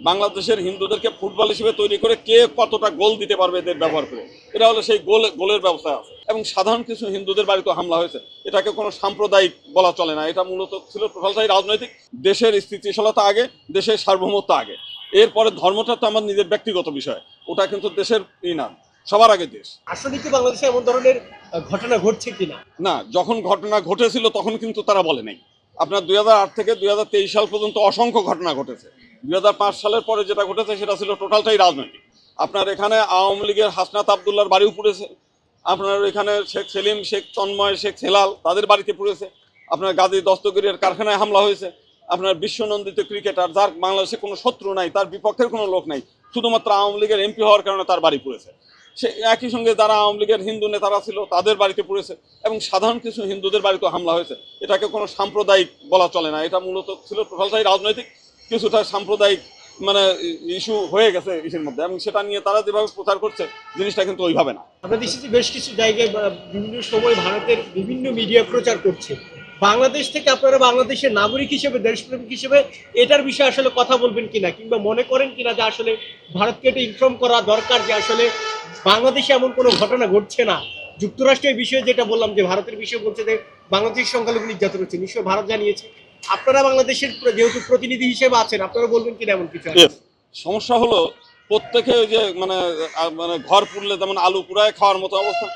বাংলাদেশের হিন্দুদেরকে ফুটবল হিসেবে তৈরি করে কে কতটা গোল দিতে পারবে এদের ব্যবহার করে? এটা হলো সেই গোল গোলের ব্যবস্থা আছে। এবং সাধারণ কিছু হিন্দুদের বাড়িতে হামলা হয়েছে। এটাকে কোনো সাম্প্রদায়িক বলা চলে না। এটা মূলত ছিল টোটালটাই রাজনৈতিক দেশের স্থিতিশীলতা আগে দেশের সার্বভৌমত্ব আগে। এরপরে ধর্মটা তো আমার নিজের ব্যক্তিগত বিষয়। ওটা কিন্তু দেশের ই না সবার আগে দেশ। আসলে কি বাংলাদেশে এমন ধরনের ঘটনা ঘটছে কিনা? না যখন ঘটনা ঘটেছিল তখন কিন্তু তারা বলে নাই। আপনার দুই হাজার আট থেকে দুই হাজার তেইশ সাল পর্যন্ত অসংখ্য ঘটনা ঘটেছে। দুই হাজার পাঁচ সালের পরে যেটা ঘটেছে, সেটা ছিল টোটালটাই রাজনৈতিক। আপনার এখানে আওয়ামী লীগের হাসনাত আবদুল্লার বাড়িও পুড়েছে। আপনার এখানে শেখ সেলিম, শেখ তন্ময়, শেখ হেলাল, তাদের বাড়িতে পুড়েছে। আপনার গাজী দস্তগিরের কারখানায় হামলা হয়েছে। আপনার বিশ্বনন্দিত ক্রিকেটার, যার বাংলাদেশে কোনো শত্রু নাই, তার বিপক্ষের কোনো লোক নাই, শুধুমাত্র আওয়ামী লীগের এমপি হওয়ার কারণে তার বাড়ি পুড়েছে। সে একই সঙ্গে যারা আওয়ামী লীগের হিন্দু নেতারা ছিল, তাদের বাড়িতে পুড়েছে এবং সাধারণ কিছু হিন্দুদের বাড়িতে হামলা হয়েছে। এটাকে কোনো সাম্প্রদায়িক বলা চলে না। এটা মূলত ছিল টোটালটাই রাজনৈতিক। কিছুটা সাম্প্রদায়িক মানে ইস্যু হয়ে গেছে ইসের মধ্যে এবং সেটা নিয়ে তারা যেভাবে প্রচার করছে, জিনিসটা কিন্তু ওইভাবে না। আমরা দেখেছি বেশ কিছু জায়গায় বিভিন্ন সময় ভারতের বিভিন্ন মিডিয়া প্রচার করছে। বাংলাদেশ থেকে আপনারা বাংলাদেশের নাগরিক হিসেবে, দেশপ্রেমিক হিসেবে, এটার বিষয়ে আসলে কথা বলবেন কিনা, কিংবা মনে করেন কিনা যে আসলে ভারতকে এটা ইনফর্ম করা দরকার যে আসলে বাংলাদেশে এমন কোনো ঘটনা ঘটছে না? যুক্তরাষ্ট্রের বিষয়ে যেটা বললাম যে ভারতের বিষয়ে বলছে যে বাংলাদেশের সংখ্যালঘু নির্যাতন হচ্ছে নিশ্চয় ভারত জানিয়েছে। আপনারা বাংলাদেশের যেহেতু প্রতিনিধি হিসেবে আছেন, আপনারা বলবেন কিনা এমন কিছু সমস্যা হলো, প্রত্যেকে ওই যে মানে মানে ঘর পুড়লে যেমন আলু পুড়ায় খাওয়ার মতো অবস্থা।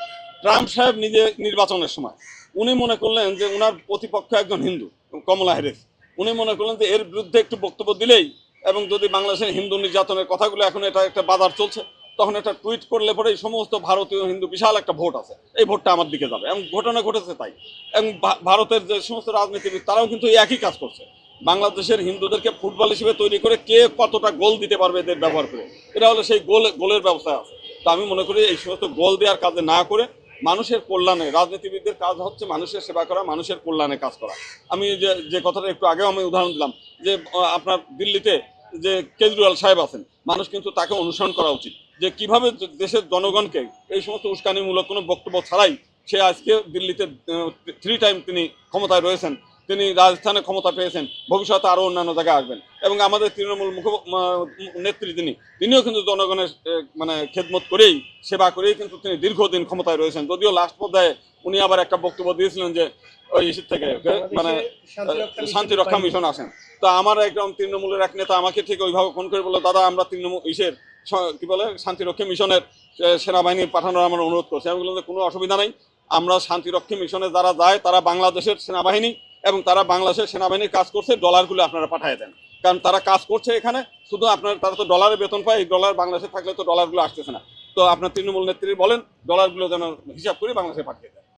ট্রাম্প সাহেব নিজে নির্বাচনের সময়, উনি মনে করলেন যে উনার প্রতিপক্ষ একজন হিন্দু, কমলা হ্যারিস উনি মনে করলেন যে এর বিরুদ্ধে একটু বক্তব্য দিলেই, এবং যদি বাংলাদেশের হিন্দু নির্যাতনের কথাগুলো এখন এটা একটা বাজার চলছে তখন একটা টুইট করলে পরে এই সমস্ত ভারতীয় হিন্দু বিশাল একটা ভোট আছে। এই ভোটটা আমার দিকে যাবে এবং ঘটনা ঘটেছে তাই। এবং ভারতের যে সমস্ত রাজনীতিবিদ, তারাও কিন্তু এই একই কাজ করছে। বাংলাদেশের হিন্দুদেরকে ফুটবল হিসেবে তৈরি করে কে কতটা গোল দিতে পারবে এদের ব্যবহার করে, এটা হলো সেই গোল, গোলের ব্যবস্থা আছে। তো আমি মনে করি এই সমস্ত গোল দেওয়ার কাজে না করে মানুষের কল্যাণে, রাজনীতিবিদদের কাজ হচ্ছে মানুষের সেবা করা, মানুষের কল্যাণে কাজ করা। আমি যে যে কথাটা একটু আগেও আমি উদাহরণ দিলাম যে আপনার দিল্লিতে যে কেজরিওয়াল সাহেব আছেন, মানুষ কিন্তু তাকে অনুসরণ করা উচিত। যে কীভাবে দেশের জনগণকে এই সমস্ত উস্কানিমূলক কোনো বক্তব্য ছাড়াই সে আজকে দিল্লিতে থ্রি টাইম তিনি ক্ষমতায় রয়েছেন তিনি রাজস্থানে ক্ষমতা পেয়েছেন ভবিষ্যতে আরও অন্যান্য জায়গায় আসবেন। এবং আমাদের তৃণমূল মুখ নেত্রী তিনি তিনিও কিন্তু জনগণের মানে খেদমত করেই সেবা করেই কিন্তু তিনি দীর্ঘদিন ক্ষমতায় রয়েছেন। যদিও লাস্ট পর্যায়ে উনি আবার একটা বক্তব্য দিয়েছিলেন যে ওই ইসের থেকে মানে শান্তি রক্ষা মিশন আসেন। তো আমার একদম তৃণমূলের এক নেতা আমাকে ঠিক ওইভাবে ফোন করে বলল দাদা আমরা তৃণমূল ইসের কি বলে, শান্তিরক্ষী মিশনের সেনাবাহিনী পাঠানোর আমরা অনুরোধ করছি। আমি বললাম যে, কোনো অসুবিধা নেই। আমরা শান্তিরক্ষী মিশনে যারা যায়, তারা বাংলাদেশের সেনাবাহিনী এবং তারা বাংলাদেশের সেনাবাহিনীর কাজ করছে ডলারগুলো আপনারা পাঠিয়ে দেন। কারণ তারা কাজ করছে এখানে, শুধু আপনার, তারা তো ডলারে বেতন পায়, এই ডলার বাংলাদেশে থাকলে তো ডলারগুলো আসতেছে না। তো আপনার তৃণমূল নেত্রী বলেন ডলারগুলো যেন হিসাব করে বাংলাদেশে পাঠিয়ে দেন।